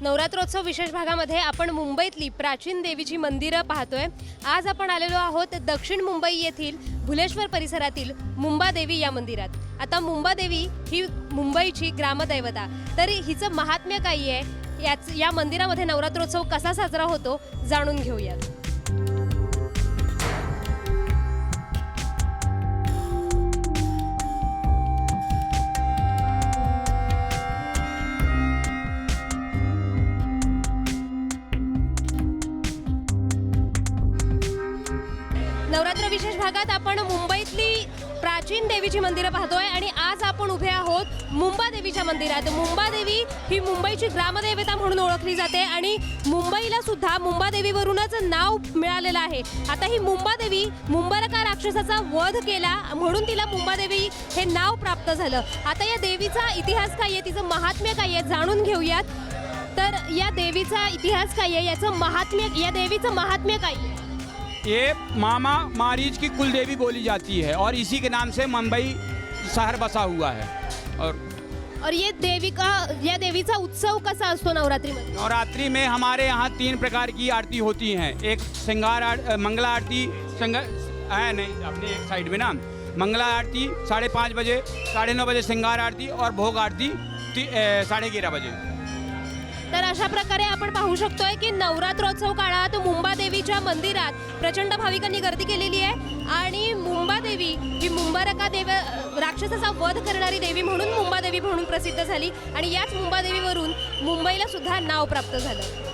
नवरात्रोत्सव विशेष भागामध्ये आपण मुंबईतली प्राचीन देवीची मंदिरं पाहतोय. आज आपण आलेलो आहोत दक्षिण मुंबई येथील भुलेश्वर परिसरातील मुंबादेवी या मंदिरात. आता मुंबादेवी ही मुंबईची ग्रामदैवता. तरी हिचं महात्म्य काही आहे? याच या मंदिरामध्ये नवरात्रोत्सव कसा साजरा होतो जाणून घेऊयात. भागात आपण मुंबईतली प्राचीन देवीची मंदिरं पाहतोय आणि आज आपण उभे आहोत मुंबा देवीच्या मंदिरात. मुंबा देवी ही मुंबईची ग्रामदेवता म्हणून ओळखली जाते आणि मुंबईला सुद्धा मुंबा देवीवरूनच नाव मिळालेलं आहे. आता ही मुंबा देवी मुंबरका राक्षसाचा वध केला म्हणून तिला मुंबा देवी हे नाव प्राप्त झालं. आता या देवीचा इतिहास काय आहे? तिचं महात्म्य काय आहे? जाणून घेऊयात. तर या देवीचा इतिहास काय आहे? याचं महात्म्य या देवीचं महात्म्य काय आहे? ये मामा मारीज की कुलदेवी बोली जाती है और इसी के नाम से मुंबई शहर बसा हुआ है। और और ये देवी का या देवीचा उत्सव कसा असतो नवरात्रीमध्ये? नवरात्रि में हमारे यहाँ तीन प्रकार की आरती होती हैं। एक श्रृंगार आर, मंगला आरती श्रृंगार है नहीं अपने एक साइड में ना। मंगला आरती साढ़े पाँच बजे साढ़े नौ बजे श्रृंगार आरती और भोग आरती ती- अ, साढ़े ग्यारह बजे। तर अशा प्रकारे आपण पाहू शकतोय की नवरात्रोत्सव काळात मुंबादेवीच्या मंदिरात प्रचंड भाविकांनी गर्दी केलेली आहे. आणि मुंबादेवी ही मुंबारका देव राक्षसाचा वध करणारी देवी म्हणून मुंबादेवी म्हणून प्रसिद्ध झाली. आणि याच मुंबादेवीवरून मुंबईला सुद्धा नाव प्राप्त झालं.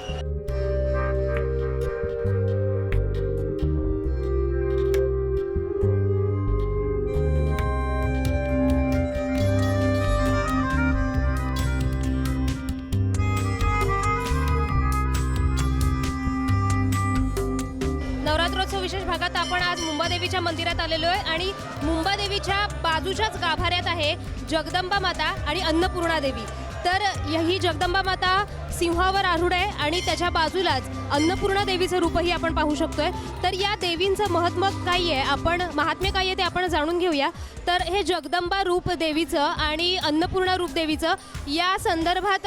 विशेष भागात आपण आज मुंबादेवीच्या मंदिरात आलेलो आहे आणि मुंबादेवीच्या बाजूच्याच गाभाऱ्यात आहे जगदंबा माता आणि अन्नपूर्णा देवी. तर ही जगदंबा माता सिंहावर आरूढ आहे आणि त्याच्या बाजूलाच अन्नपूर्णा देवीचं रूपही आपण पाहू शकतोय. तर या देवींचं महत्त्व काय आहे? आपण महात्म्य काय आहे ते आपण जाणून घेऊया. तर हे जगदंबा रूप देवीचं आणि अन्नपूर्णा रूप देवीचं या संदर्भात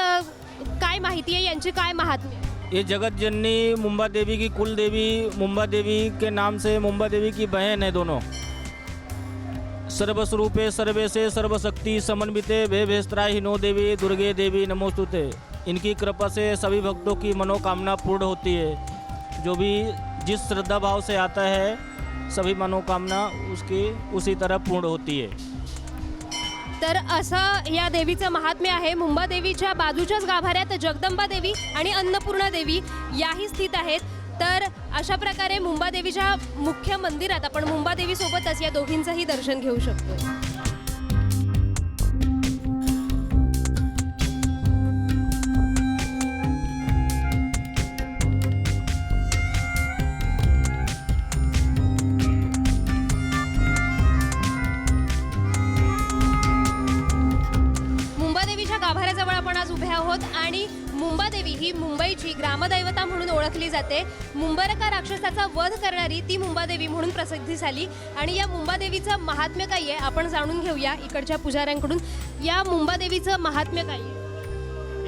काय माहिती आहे? यांची काय महात्म्य? ये जगत जननी, मुंबा देवी की कुल देवी, मुंबा देवी के नाम से मुंबा देवी की बहन है दोनों। सर्वस्वरूपे सर्वे से सर्वशक्ति समन्विते भे भेस्त्राही हिनो देवी, दुर्गे देवी नमोस्तुते। इनकी कृपा से सभी भक्तों की मनोकामना पूर्ण होती है। जो भी जिस श्रद्धा भाव से आता है, सभी मनोकामना उसकी, उसी तरह पूर्ण होती है। तर असं या देवीचं महात्म्य आहे. मुंबा देवीच्या बाजूच्याच गाभाऱ्यात जगदंबा देवी आणि अन्नपूर्णा देवी याही स्थित आहेत. तर अशा प्रकारे मुंबा देवीच्या मुख्य मंदिरात आपण मुंबा या दोघींचंही दर्शन घेऊ शकतो. आहोत आणि मुंबादेवी ही मुंबईची ग्रामदैवता म्हणून ओळखली जाते. मुंबरका राक्षसाचा वध करणारी ती मुंबादेवी म्हणून प्रसिद्धी झाली. आणि या मुंबादेवीचं महात्म्य काय आहे आपण जाणून घेऊया इकडच्या पुजाऱ्यांकडून. या मुंबादेवीचं महात्म्य काय आहे?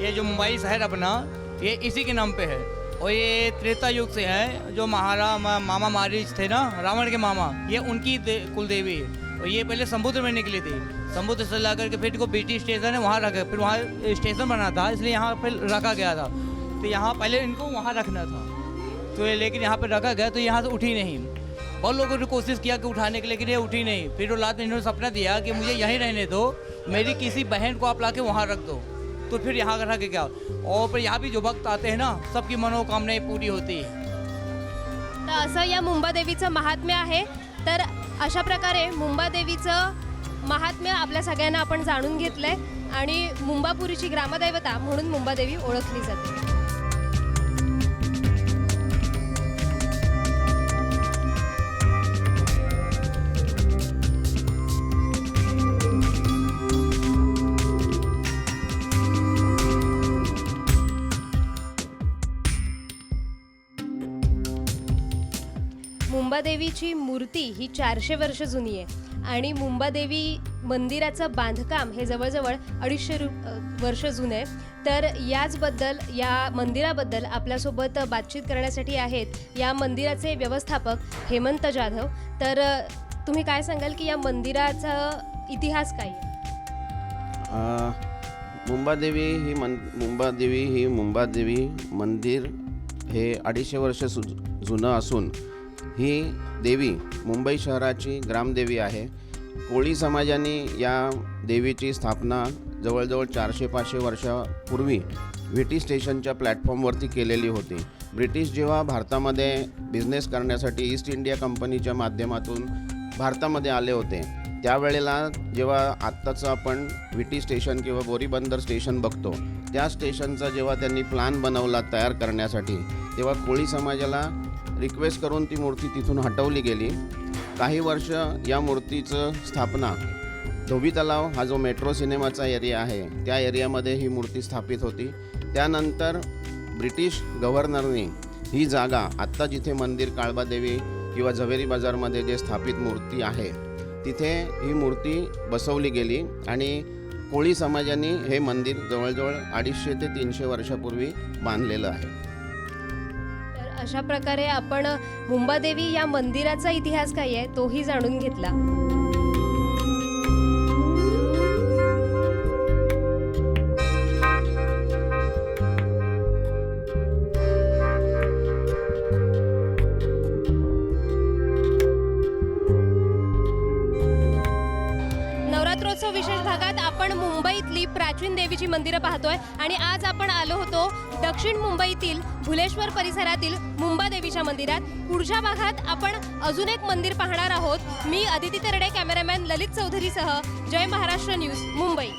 ये जो मुंबई शहर अपना ये इसी के नाम पे है। और ये त्रेता युग से है जो महारा मा, मामा मारिच थे ना रावण के मामा ये उनकी दे- है। और ये पहले समुद्र में निकली थी। समुद्र से ला करके फिर इनको बीटी स्टेशन है, वहाँ रखा फिर वहाँ स्टेशन बना था, इसलिए यहाँ पर रखा गया था। तो यहाँ पहले इनको वहाँ रखना था। तो ये लेकिन यहाँ पर रखा गया तो यहाँ से उठी नहीं। बहुत लोगों ने कोशिश किया कि उठाने के, लेकिन ये उठी नहीं। फिर वो लात में इन्होंने सपना दिया कि मुझे यहीं रहने दो, मेरी किसी बहन को आप ला के वहाँ रख दो। तो फिर यहाँ रह के क्या? और फिर यहाँ भी जो भक्त आते हैं ना, सबकी मनोकामनाएँ पूरी होती है। तर असं या मुंबादेवीचं महात्म्य आहे, तर अशा प्रकारे मुंबादेवीचं महात्म्य आपल्या सगळ्यांना आपण जाणून घेतलंय आणि मुंबापुरीची ग्रामदैवता म्हणून मुंबादेवी ओळखली जाते. मुंबादेवीची मूर्ती ही चारशे वर्ष जुनी आहे. आणि मुंबादेवी मंदिराचं बांधकाम हे जवळजवळ अडीचशे रु वर्ष जुनं आहे. तर याचबद्दल या मंदिराबद्दल आपल्यासोबत बातचीत करण्यासाठी आहेत या मंदिराचे व्यवस्थापक हेमंत जाधव. तर तुम्ही काय सांगाल की या मंदिराचा इतिहास काय मुंबादेवी ही मन मुंबादेवी ही मुंबादेवी मंदिर हे अडीचशे वर्ष सु जुनं असून ही देवी मुंबई शहराची ग्रामदेवी आहे. कोळी समाजाने या देवीची स्थापना जवळजवळ चारशे पाचशे वर्षापूर्वी व्हिटी स्टेशनच्या प्लॅटफॉर्मवरती केलेली होती. ब्रिटिश जेव्हा भारतामध्ये बिझनेस करण्यासाठी ईस्ट इंडिया कंपनीच्या माध्यमातून भारतामध्ये आले होते त्यावेळेला जेव्हा आत्ताचं आपण व्हिटी स्टेशन किंवा बोरीबंदर स्टेशन बघतो त्या स्टेशनचा जेव्हा त्यांनी प्लॅन बनवला तयार करण्यासाठी तेव्हा कोळी समाजाला रिक्वेस्ट करून ती मूर्ती तिथून हटवली गेली. काही वर्ष या मूर्तीचं स्थापना धोबी तलाव हा जो मेट्रो सिनेमाचा एरिया आहे त्या एरियामध्ये ही मूर्ती स्थापित होती. त्यानंतर ब्रिटिश गव्हर्नरनी ही जागा आत्ता जिथे मंदिर काळबादेवी किंवा झवेरी बाजारमध्ये जे स्थापित मूर्ती आहे तिथे ही मूर्ती बसवली गेली आणि कोळी समाजाने हे मंदिर जवळजवळ अडीचशे ते तीनशे वर्षापूर्वी बांधलेलं आहे. अशा प्रकारे आपण मुंबादेवी या मंदिराचा इतिहास काय आहे तोही जाणून घेतला. दक्षिण देवीची मंदिरं पाहतोय. आणि आज आपण आलो होतो दक्षिण मुंबईतील भुलेश्वर परिसरातील मुंबा देवीच्या मंदिरात. पुढच्या भागात आपण अजून एक मंदिर पाहणार आहोत. मी अदिती तरडे कॅमेरामॅन ललित चौधरीसह जय महाराष्ट्र न्यूज मुंबई.